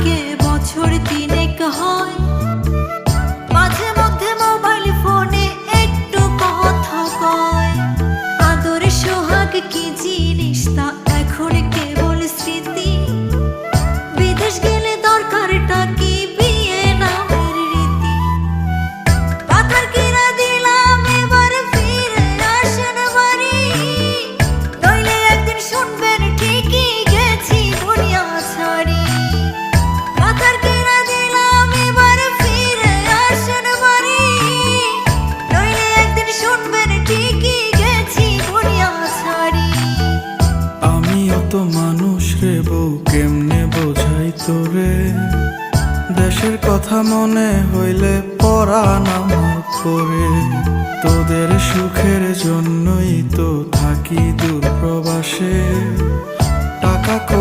থেকে বছর তিনেক হয়। মাঝে মধ্যে মোবাইল ফোনে একটু কথা কয়। আদর সোহাগ কি জিনিস তা এখন কেবল স্মৃতি। বিদেশ গেলে রে বউ, কেমনে বোঝাই তোরে? দেশের কথা মনে হইলে পড়া নাম করে তোদের সুখের জন্যই তো থাকি দূর প্রবাসে টাকা করি